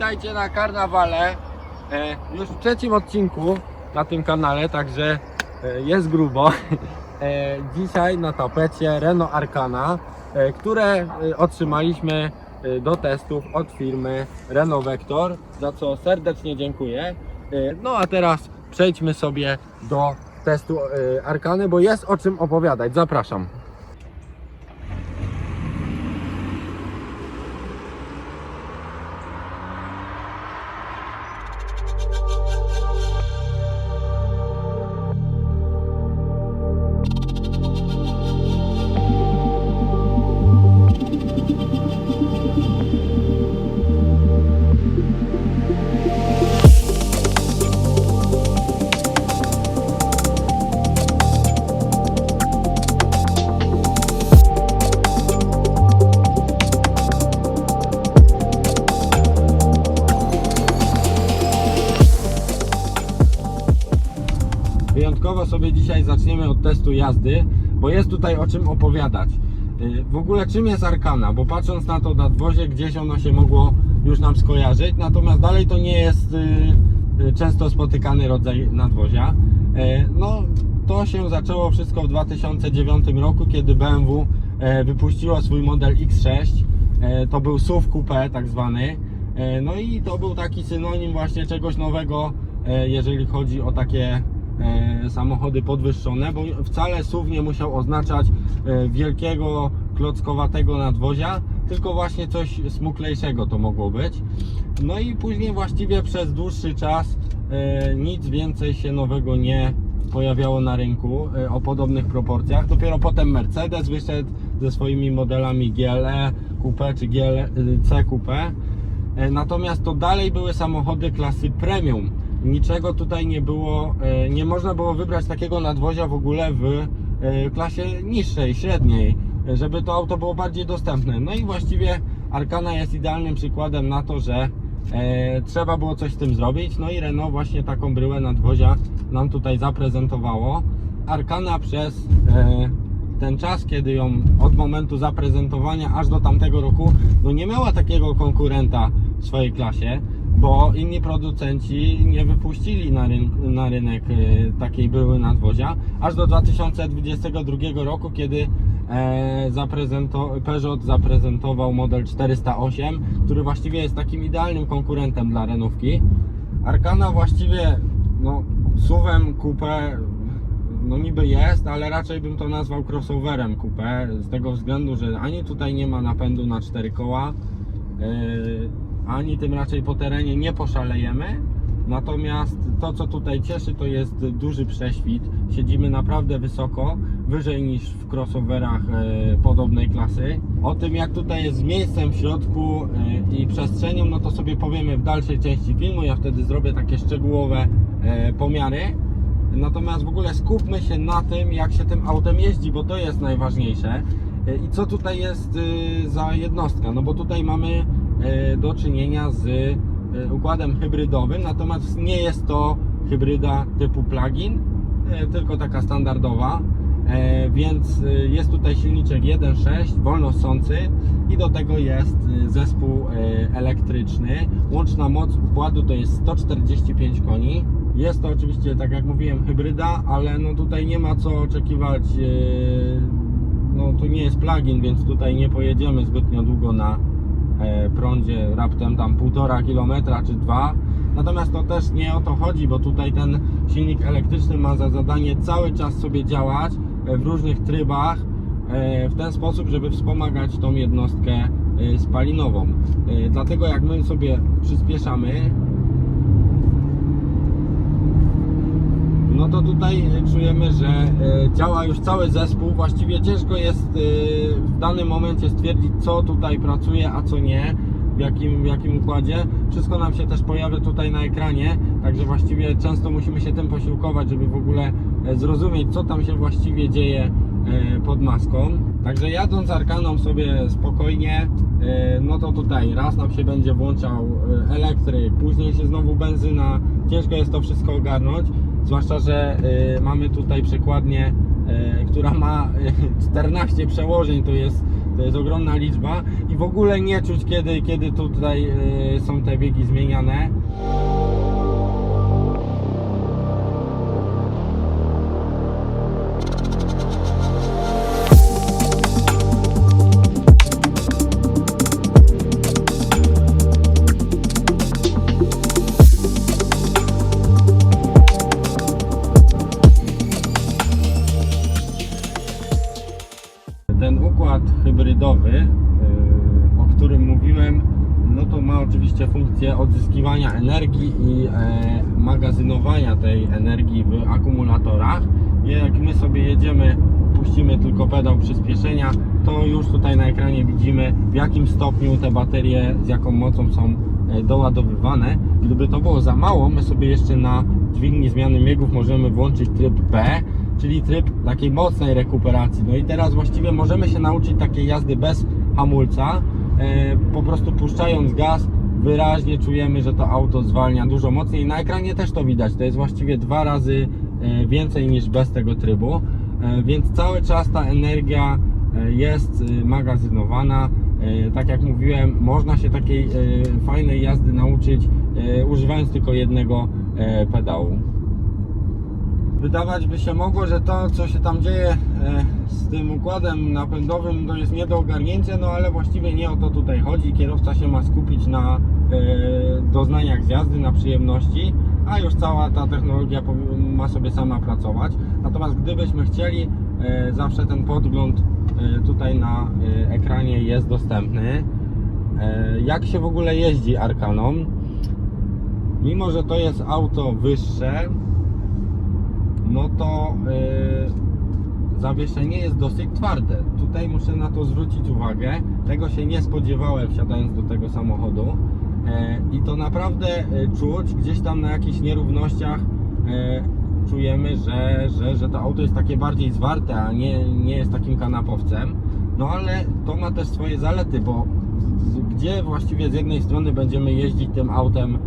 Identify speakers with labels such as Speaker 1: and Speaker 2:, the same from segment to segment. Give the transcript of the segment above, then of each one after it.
Speaker 1: Witajcie na karnawale. E, już w trzecim odcinku na tym kanale, także e, jest grubo. E, dzisiaj na tapecie Renault Arcana, które otrzymaliśmy do testów od firmy Renault Vector, za co serdecznie dziękuję. No a teraz przejdźmy sobie do testu Arcany, bo jest o czym opowiadać. Zapraszam. Jazdy, bo jest tutaj o czym opowiadać. Yy, W ogóle czym jest Arkana? Bo patrząc na to nadwozie, gdzieś ono się mogło już nam skojarzyć, natomiast dalej to nie jest yy, yy, często spotykany rodzaj nadwozia. No, to się zaczęło wszystko w 2009 roku, kiedy BMW wypuściło swój model X6. E, To był SUV Coupe tak zwany. No i to był taki synonim właśnie czegoś nowego, jeżeli chodzi o takie samochody podwyższone, bo wcale SUV nie musiał oznaczać e, wielkiego, klockowatego nadwozia, tylko właśnie coś smuklejszego to mogło być. No i później właściwie przez dłuższy czas e, nic więcej się nowego nie pojawiało na rynku e, o podobnych proporcjach. Dopiero potem Mercedes wyszedł ze swoimi modelami GLE Coupe czy GLC Coupe. E, Natomiast to dalej były samochody klasy premium. Niczego tutaj nie było, e, nie można było wybrać takiego nadwozia w ogóle w e, klasie niższej, średniej, żeby to auto było bardziej dostępne. No i właściwie Arkana jest idealnym przykładem na to, że e, trzeba było coś z tym zrobić. No i Renault właśnie taką bryłę nadwozia nam tutaj zaprezentowało. Arkana przez ten czas, kiedy ją od momentu zaprezentowania aż do tamtego roku, no nie miała takiego konkurenta w swojej klasie, bo inni producenci nie wypuścili na, na rynek e, takiej były nadwozia, aż do 2022 roku, kiedy e, zaprezento Peugeot zaprezentował model 408, który właściwie jest takim idealnym konkurentem dla Renówki. Arkana właściwie no, SUV-em coupé no niby jest, ale raczej bym to nazwał crossoverem coupé z tego względu, że ani tutaj nie ma napędu na cztery koła, yy, ani tym raczej po terenie nie poszalejemy. Natomiast to, co tutaj cieszy, to jest duży prześwit. Siedzimy naprawdę wysoko, wyżej niż w crossoverach e, podobnej klasy. O tym, jak tutaj jest z miejscem w środku e, i przestrzenią, no to sobie powiemy w dalszej części filmu. Ja wtedy zrobię takie szczegółowe e, pomiary. Natomiast w ogóle skupmy się na tym, jak się tym autem jeździ, bo to jest najważniejsze. I co tutaj jest za jednostka? No bo tutaj mamy do czynienia z e, układem hybrydowym, natomiast nie jest to hybryda typu plug-in, e, tylko taka standardowa. E, Więc e, jest tutaj silniczek 1.6 wolnosący i do tego jest e, zespół e, elektryczny. Łączna moc wkładu to jest 145 koni. Jest to oczywiście, tak jak mówiłem, hybryda, ale no tutaj nie ma co oczekiwać. e, No tu nie jest plug-in, więc tutaj nie pojedziemy zbytnio długo na e, prądzie, raptem tam 1,5 km czy 2. Natomiast to też nie o to chodzi, bo tutaj ten silnik elektryczny ma za zadanie cały czas sobie działać e, w różnych trybach e, w ten sposób, żeby wspomagać tą jednostkę e, spalinową. E, Dlatego jak my sobie przyspieszamy, to tutaj e, czujemy, że e, działa już cały zespół. Właściwie ciężko jest e, w danym momencie stwierdzić, co tutaj pracuje, a co nie, w jakim, w jakim układzie. Wszystko nam się też pojawia tutaj na ekranie, także właściwie często musimy się tym posiłkować, żeby w ogóle zrozumieć, co tam się właściwie dzieje pod maską. Także jadąc Arkaną sobie spokojnie, no to tutaj raz nam się będzie włączał elektryk, później się znowu benzyna. Ciężko jest to wszystko ogarnąć. Zwłaszcza, że y, mamy tutaj przekładnię, y, która ma y, 14 przełożeń, to jest, To jest ogromna liczba i w ogóle nie czuć kiedy, kiedy tutaj e, są te biegi zmieniane. Tej energii w akumulatorach. Jak my sobie jedziemy, puścimy tylko pedał przyspieszenia, to już tutaj na ekranie widzimy w jakim stopniu te baterie, z jaką mocą są e, doładowywane. Gdyby to było za mało, my sobie jeszcze na dźwigni zmiany biegów możemy włączyć tryb B, czyli tryb takiej mocnej rekuperacji. No i teraz właściwie możemy się nauczyć takiej jazdy bez hamulca, e, po prostu puszczając gaz wyraźnie czujemy, że to auto zwalnia dużo mocniej. Na ekranie też to widać, to jest właściwie dwa razy e, więcej niż bez tego trybu, E, więc cały czas ta energia e, jest magazynowana. Tak jak mówiłem, można się takiej fajnej jazdy nauczyć używając tylko jednego pedału. Wydawać by się mogło, że to, co się tam dzieje e, z tym układem napędowym, to jest nie do ogarnięcia, no ale właściwie nie o to tutaj chodzi. Kierowca się ma skupić na e, doznaniach z jazdy, na przyjemności, a już cała ta technologia ma sobie sama pracować. Natomiast gdybyśmy chcieli, e, zawsze ten podgląd tutaj na ekranie jest dostępny. Jak się w ogóle jeździ Arkaną? Mimo, że to jest auto wyższe, no to yy, zawieszenie jest dosyć twarde. Tutaj muszę na to zwrócić uwagę. Tego się nie spodziewałem wsiadając do tego samochodu. E, I to naprawdę e, czuć gdzieś tam na jakichś nierównościach e, czujemy, że, że, że to auto jest takie bardziej zwarte, a nie, nie jest takim kanapowcem. No ale to ma też swoje zalety, bo gdzie właściwie z jednej strony będziemy jeździć tym autem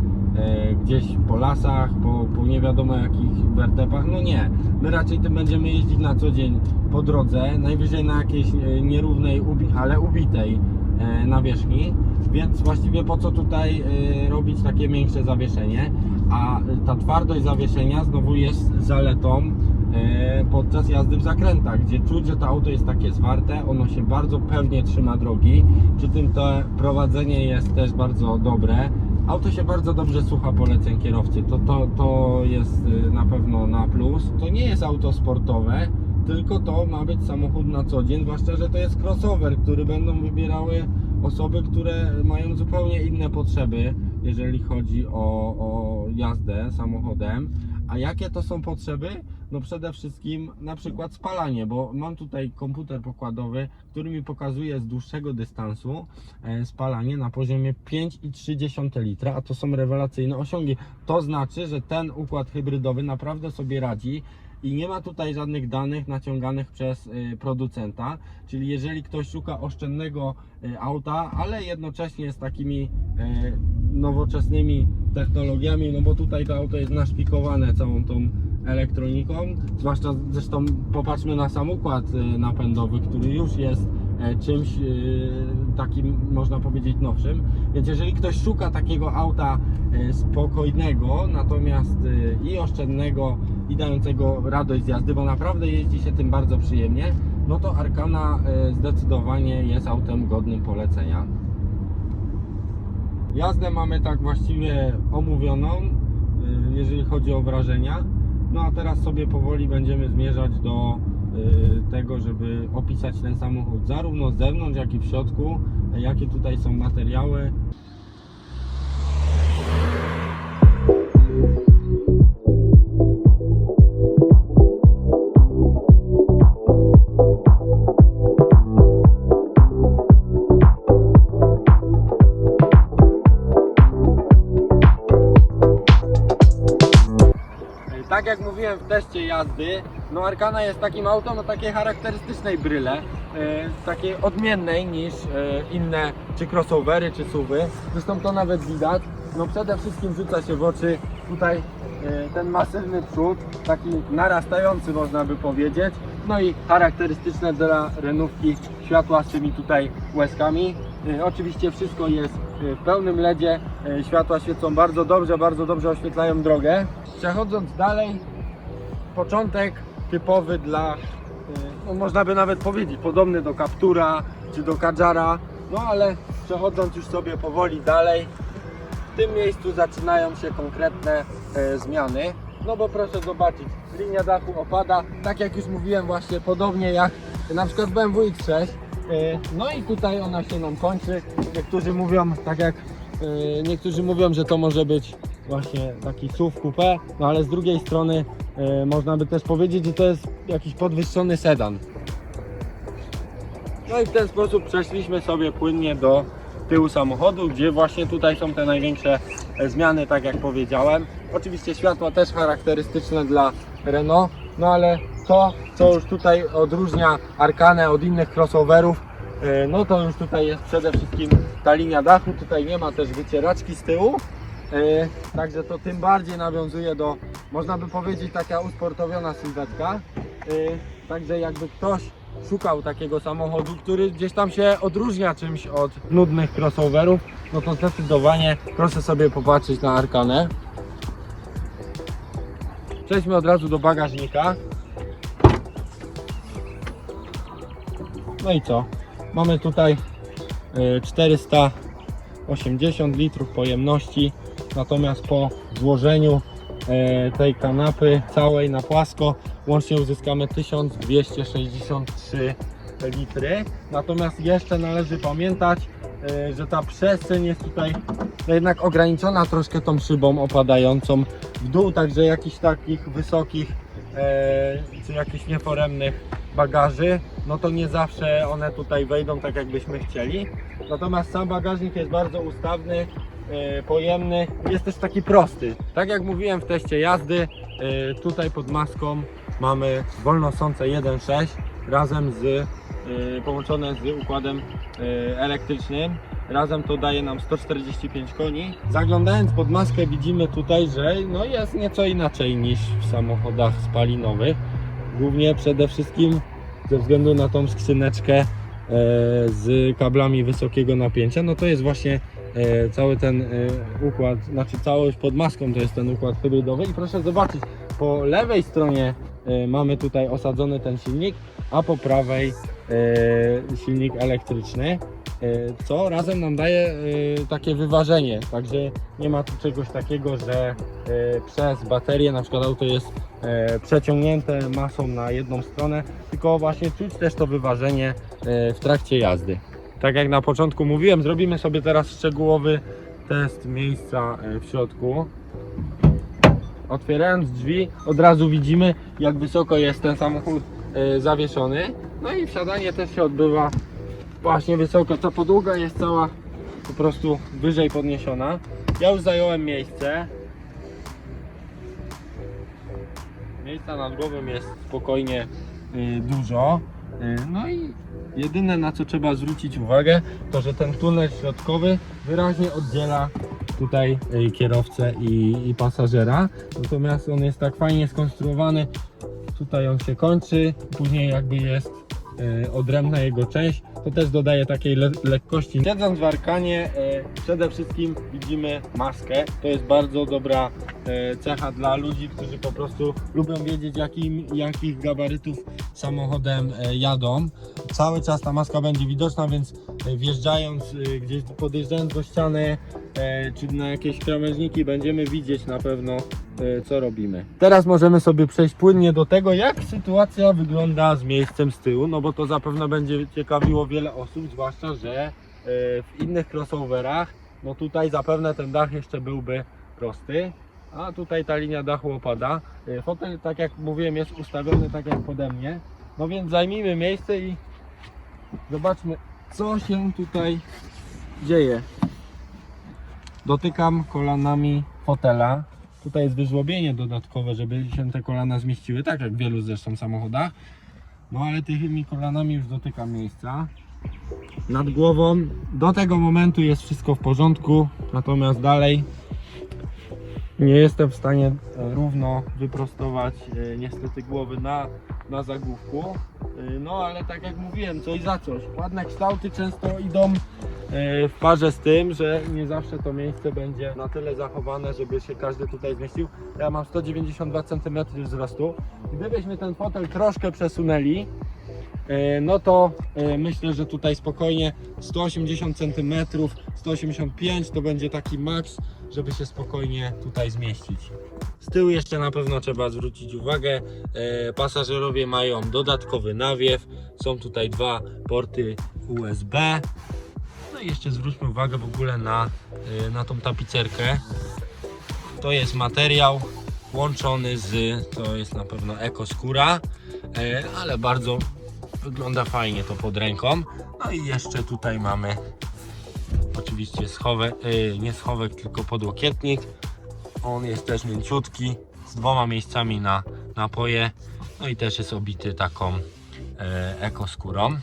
Speaker 1: gdzieś po lasach, po, po nie wiadomo jakich wertepach, no nie. My raczej tym będziemy jeździć na co dzień po drodze, najwyżej na jakiejś e, nierównej, ale ubitej e, nawierzchni, więc właściwie po co tutaj e, robić takie większe zawieszenie, a ta twardość zawieszenia znowu jest zaletą e, podczas jazdy w zakrętach, gdzie czuć, że to auto jest takie zwarte, ono się bardzo pewnie trzyma drogi, przy tym to prowadzenie jest też bardzo dobre. Auto się bardzo dobrze słucha poleceń kierowcy, to, to, to jest y, na pewno na plus. To nie jest auto sportowe, tylko to ma być samochód na co dzień, zwłaszcza, że to jest crossover, który będą wybierały osoby, które mają zupełnie inne potrzeby, jeżeli chodzi o, o jazdę samochodem. A jakie to są potrzeby? No przede wszystkim na przykład spalanie, bo mam tutaj komputer pokładowy, który mi pokazuje z dłuższego dystansu e, spalanie na poziomie 5,3 litra, a to są rewelacyjne osiągi. To znaczy, że ten układ hybrydowy naprawdę sobie radzi i nie ma tutaj żadnych danych naciąganych przez y, producenta. Czyli jeżeli ktoś szuka oszczędnego y, auta, ale jednocześnie z takimi nowoczesnymi technologiami, no bo tutaj to auto jest naszpikowane całą tą elektroniką, zwłaszcza zresztą popatrzmy na sam układ y, napędowy, który już jest e, czymś y, takim można powiedzieć nowszym. Więc jeżeli ktoś szuka takiego auta e, spokojnego, natomiast y, i oszczędnego i dającego radość z jazdy, bo naprawdę jeździ się tym bardzo przyjemnie, no to Arkana e, zdecydowanie jest autem godnym polecenia. Jazdę mamy tak właściwie omówioną, y, jeżeli chodzi o wrażenia. No a teraz sobie powoli będziemy zmierzać do y, tego, żeby opisać ten samochód zarówno z zewnątrz, jak i w środku, jakie tutaj są materiały. W teście jazdy, no Arkana jest takim autem o takiej charakterystycznej bryle, e, takiej odmiennej niż e, inne czy crossovery, czy suwy. Zresztą to nawet widać. No przede wszystkim rzuca się w oczy tutaj e, ten masywny przód, taki narastający można by powiedzieć. No i charakterystyczne dla renówki światła z tymi tutaj łezkami. Oczywiście wszystko jest w pełnym LEDzie. Światła świecą bardzo dobrze, bardzo dobrze oświetlają drogę. Przechodząc dalej, początek typowy dla, e, no można by nawet powiedzieć, podobny do Captura czy do Kadżara, no ale przechodząc już sobie powoli dalej, w tym miejscu zaczynają się konkretne e, zmiany. No bo proszę zobaczyć, linia dachu opada, tak jak już mówiłem właśnie, podobnie jak na przykład BMW X6. E, no i tutaj ona się nam kończy. Niektórzy mówią, tak jak niektórzy mówią, że to może być właśnie taki SUV coupé, no ale z drugiej strony można by też powiedzieć, że to jest jakiś podwyższony sedan. No i w ten sposób przeszliśmy sobie płynnie do tyłu samochodu, gdzie właśnie tutaj są te największe e, zmiany, tak jak powiedziałem. Oczywiście światła też charakterystyczne dla Renault, no ale to, co już tutaj odróżnia Arkanę od innych crossoverów, e, no to już tutaj jest przede wszystkim ta linia dachu, tutaj nie ma też wycieraczki z tyłu, e, także to tym bardziej nawiązuje do, można by powiedzieć, taka usportowiona sylwetka. E, Także jakby ktoś szukał takiego samochodu, który gdzieś tam się odróżnia czymś od nudnych crossoverów, no to zdecydowanie proszę sobie popatrzeć na Arkanę. Przejdźmy od razu do bagażnika. No i co? Mamy tutaj y, 480 litrów pojemności, natomiast po złożeniu tej kanapy całej na płasko łącznie uzyskamy 1263 litry. Natomiast jeszcze należy pamiętać, e, że ta przestrzeń jest tutaj jednak ograniczona troszkę tą szybą opadającą w dół, także jakichś takich wysokich e, czy jakichś nieforemnych bagaży, no to nie zawsze one tutaj wejdą tak jakbyśmy chcieli. Natomiast sam bagażnik jest bardzo ustawny, e, pojemny, jest też taki prosty. Tak jak mówiłem w teście jazdy, e, tutaj pod maską mamy wolnosące 1.6 razem z e, połączone z układem e, elektrycznym. Razem to daje nam 145 koni. Zaglądając pod maskę widzimy tutaj, że no jest nieco inaczej niż w samochodach spalinowych. Głównie przede wszystkim ze względu na tą skrzyneczkę e, z kablami wysokiego napięcia, no to jest właśnie e, cały ten e, układ, znaczy całość pod maską to jest ten układ hybrydowy i proszę zobaczyć, po lewej stronie e, mamy tutaj osadzony ten silnik, a po prawej e, silnik elektryczny, e, co razem nam daje e, takie wyważenie, także nie ma tu czegoś takiego, że e, przez baterię na przykład auto jest e, przeciągnięte masą na jedną stronę, tylko właśnie czuć też to wyważenie e, w trakcie jazdy. Tak jak na początku mówiłem, zrobimy sobie teraz szczegółowy test miejsca e, w środku. Otwierając drzwi od razu widzimy jak wysoko jest ten samochód e, zawieszony. No i wsiadanie też się odbywa właśnie wysoko. Ta podłoga jest cała po prostu wyżej podniesiona. Ja już zająłem miejsce. Miejsca nad głową jest spokojnie y, dużo. No i jedyne na co trzeba zwrócić uwagę, to że ten tunel środkowy wyraźnie oddziela tutaj y, kierowcę i, i pasażera. Natomiast on jest tak fajnie skonstruowany. Tutaj on się kończy, później jakby jest y, odrębna jego część. To też dodaje takiej le lekkości. Siedząc w Arkanie, y, przede wszystkim widzimy maskę. To jest bardzo dobra e, cecha dla ludzi, którzy po prostu lubią wiedzieć, jakich gabarytów samochodem e, jadą. Cały czas ta maska będzie widoczna, więc e, wjeżdżając e, gdzieś, podjeżdżając do ściany czy na jakieś krawężniki, będziemy widzieć na pewno, co robimy. Teraz możemy sobie przejść płynnie do tego, jak sytuacja wygląda z miejscem z tyłu, no bo to zapewne będzie ciekawiło wiele osób, zwłaszcza, że w innych crossoverach, no tutaj zapewne ten dach jeszcze byłby prosty, a tutaj ta linia dachu opada. Y, Fotel, tak jak mówiłem, jest ustawiony tak jak pode mnie. No więc zajmijmy miejsce i zobaczmy, co się tutaj dzieje. Dotykam kolanami fotela. Tutaj jest wyżłobienie dodatkowe, żeby się te kolana zmieściły, tak jak w wielu zresztą samochodach. No ale tymi kolanami już dotykam miejsca. Nad głową do tego momentu jest wszystko w porządku, natomiast dalej nie jestem w stanie e, równo wyprostować e, niestety głowy na, na zagłówku. Y, No ale tak jak mówiłem, coś za coś. Ładne kształty często idą w parze z tym, że nie zawsze to miejsce będzie na tyle zachowane, żeby się każdy tutaj zmieścił. Ja mam 192 cm wzrostu. Gdybyśmy ten fotel troszkę przesunęli, y, no to y, myślę, że tutaj spokojnie 180 cm, 185 to będzie taki maks, żeby się spokojnie tutaj zmieścić. Z tyłu jeszcze na pewno trzeba zwrócić uwagę, e, pasażerowie mają dodatkowy nawiew, są tutaj dwa porty USB. I jeszcze zwróćmy uwagę w ogóle na, e, na tą tapicerkę. To jest materiał łączony z, to jest na pewno ekoskóra, e, ale bardzo wygląda fajnie to pod ręką. No i jeszcze tutaj mamy oczywiście schowek, e, nie schowek, tylko podłokietnik. On jest też mięciutki, z dwoma miejscami na napoje. No i też jest obity taką ekoskórą.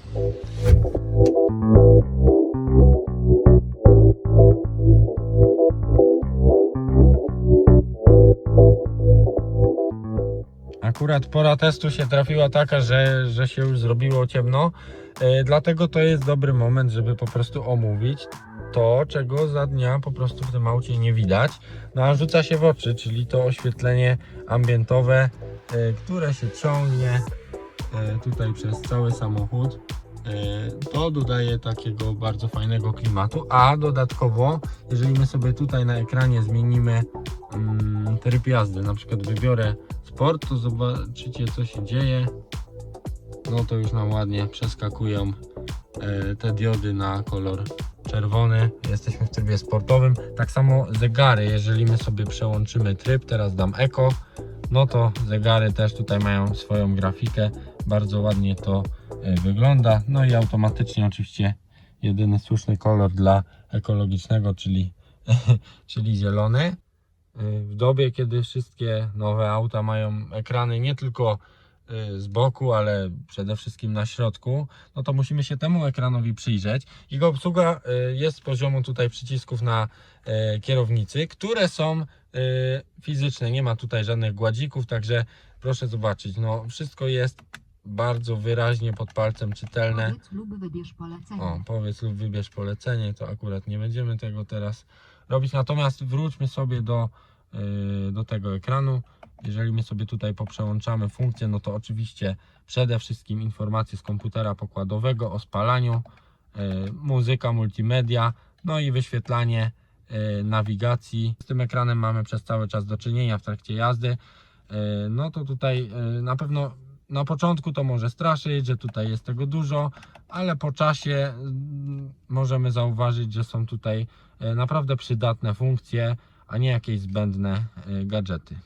Speaker 1: Akurat pora testu się trafiła taka, że, że się już zrobiło ciemno. E, dlatego to jest dobry moment, żeby po prostu omówić to, czego za dnia po prostu w tym aucie nie widać. No a rzuca się w oczy, czyli to oświetlenie ambientowe, e, które się ciągnie e, tutaj przez cały samochód. To dodaje takiego bardzo fajnego klimatu, a dodatkowo, jeżeli my sobie tutaj na ekranie zmienimy mm, tryb jazdy, na przykład wybiorę sport, to zobaczycie co się dzieje. No to już nam ładnie przeskakują e, te diody na kolor czerwony. Jesteśmy w trybie sportowym. Tak samo zegary, jeżeli my sobie przełączymy tryb, teraz dam eko, no to zegary też tutaj mają swoją grafikę. Bardzo ładnie to e, wygląda. No i automatycznie oczywiście jedyny słuszny kolor dla ekologicznego, czyli, czyli zielony. E, W dobie, kiedy wszystkie nowe auta mają ekrany nie tylko e, z boku, ale przede wszystkim na środku, no to musimy się temu ekranowi przyjrzeć. Jego obsługa e, jest z poziomu tutaj przycisków na kierownicy, które są fizyczne. Nie ma tutaj żadnych gładzików, także proszę zobaczyć, no wszystko jest bardzo wyraźnie pod palcem czytelne.
Speaker 2: Powiedz lub wybierz polecenie.
Speaker 1: O, powiedz lub wybierz polecenie, to akurat nie będziemy tego teraz robić. Natomiast wróćmy sobie do, yy, do tego ekranu. Jeżeli my sobie tutaj poprzełączamy funkcje, no to oczywiście przede wszystkim informacje z komputera pokładowego o spalaniu, yy, muzyka, multimedia, no i wyświetlanie yy, nawigacji. Z tym ekranem mamy przez cały czas do czynienia w trakcie jazdy. No to tutaj na pewno na początku to może straszyć, że tutaj jest tego dużo, ale po czasie możemy zauważyć, że są tutaj e, naprawdę przydatne funkcje, a nie jakieś zbędne e, gadżety.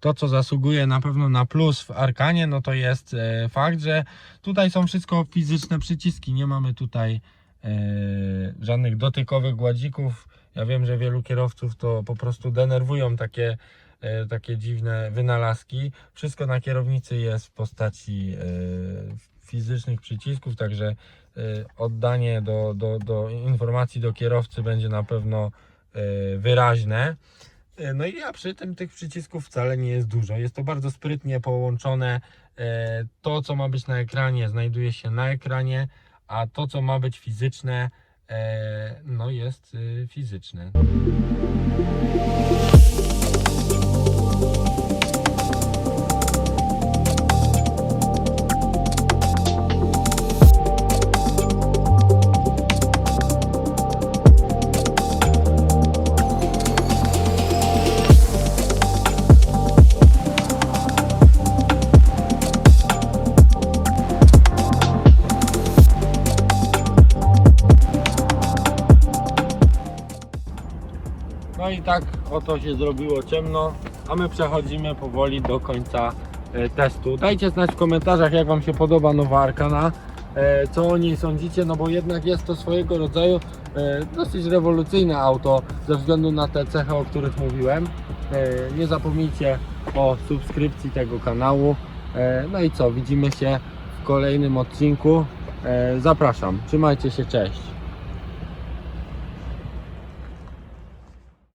Speaker 1: To, co zasługuje na pewno na plus w Arkanie, no to jest e, fakt, że tutaj są wszystko fizyczne przyciski. Nie mamy tutaj żadnych dotykowych gładzików. Ja wiem, że wielu kierowców to po prostu denerwują takie, takie dziwne wynalazki. Wszystko na kierownicy jest w postaci fizycznych przycisków, także e, oddanie do, do, do informacji do kierowcy będzie na pewno e, wyraźne. E, No i a przy tym tych przycisków wcale nie jest dużo. Jest to bardzo sprytnie połączone. To, co ma być na ekranie, znajduje się na ekranie, a to, co ma być fizyczne, no jest y, fizyczne. I tak oto się zrobiło ciemno, a my przechodzimy powoli do końca e, testu. Dajcie znać w komentarzach, jak Wam się podoba nowa Arkana, e, co o niej sądzicie, no bo jednak jest to swojego rodzaju e, dosyć rewolucyjne auto ze względu na te cechy, o których mówiłem. Nie zapomnijcie o subskrypcji tego kanału. No i co, widzimy się w kolejnym odcinku. Zapraszam, trzymajcie się, cześć.